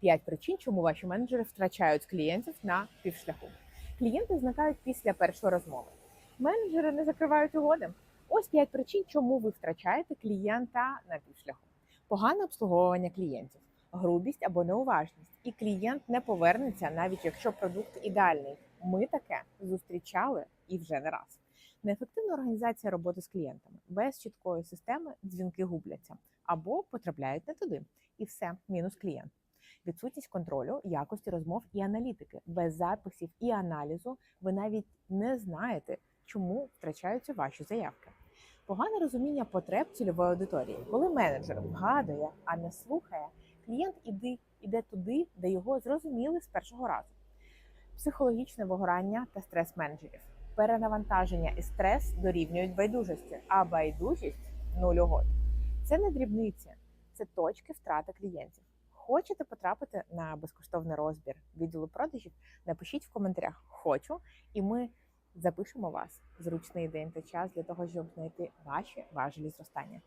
П'ять причин, чому ваші менеджери втрачають клієнтів на півшляху. Клієнти зникають після першої розмови. Менеджери не закривають угоди. Ось п'ять причин, чому ви втрачаєте клієнта на півшляху. Погане обслуговування клієнтів, грубість або неуважність, і клієнт не повернеться, навіть якщо продукт ідеальний. Ми таке зустрічали і вже не раз. Неефективна організація роботи з клієнтами без чіткої системи дзвінки губляться або потрапляють не туди, і все мінус клієнт. Відсутність контролю, якості розмов і аналітики без записів і аналізу. Ви навіть не знаєте, чому втрачаються ваші заявки. Погане розуміння потреб цільової аудиторії. Коли менеджер вгадує, а не слухає, клієнт іди, іде туди, де його зрозуміли з першого разу. Психологічне вигорання та стрес менеджерів. Перенавантаження і стрес дорівнюють байдужості, а байдужість нуль. Це не дрібниці, це точки втрати клієнтів. Хочете потрапити на безкоштовний розбір відділу продажів? Напишіть в коментарях Хочу, і ми запишемо вас зручний день та час для того, щоб знайти ваші важелі зростання.